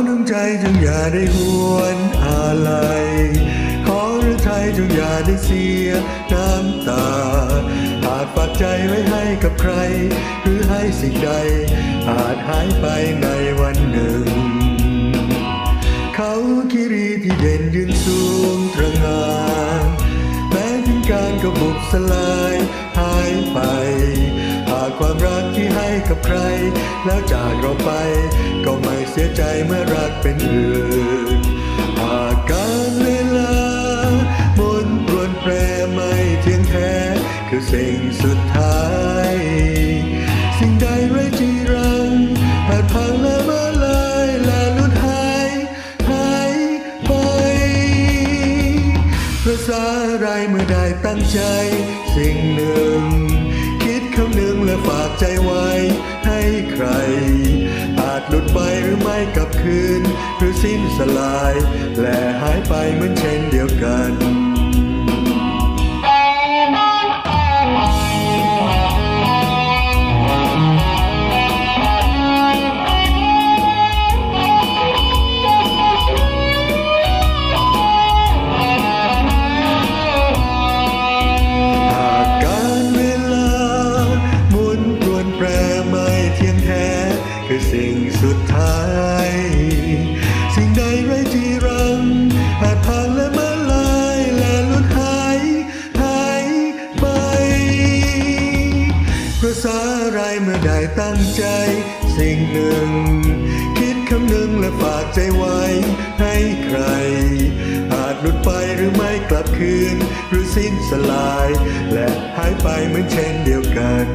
อย่าได้หวนอะไรขอหรือไทยจงอย่าได้เสียน้ำตาอาจฝากใจไว้ให้กับใคร หรือให้สิ่งใด อาจหายไปในวันหนึ่ง เขาคิรีที่เด่นยืนสูงตระงานแม้ถึงการก็บุบสลายหายไปากความรักที่ให้กับใคร แล้วจากเราไป ก็ไม่เสียใจเมื่อรักเป็นอื่นหากการเวลามนต์รวนแปรไม่เที่ยงแท้ คือสิ่งสุดท้าย สิ่งใดไร้จีรังอาจพังและมาลายและลุดหายหายไปภาษาไรเมื่อได้ตั้งใจ สิ่ง คืน หรือสิ้นสลาย และหายไปเหมือนเช่นเดียวกันาอะไรเมื่อได้ตั้งใจ สิ่งหนึ่ง คิดคำหนึ่งและฝากใจไว้ ให้ใคร อาจหลุดไปหรือไม่กลับคืน หรือสิ้นสลาย และหายไปเหมือนเช่นเดียวกัน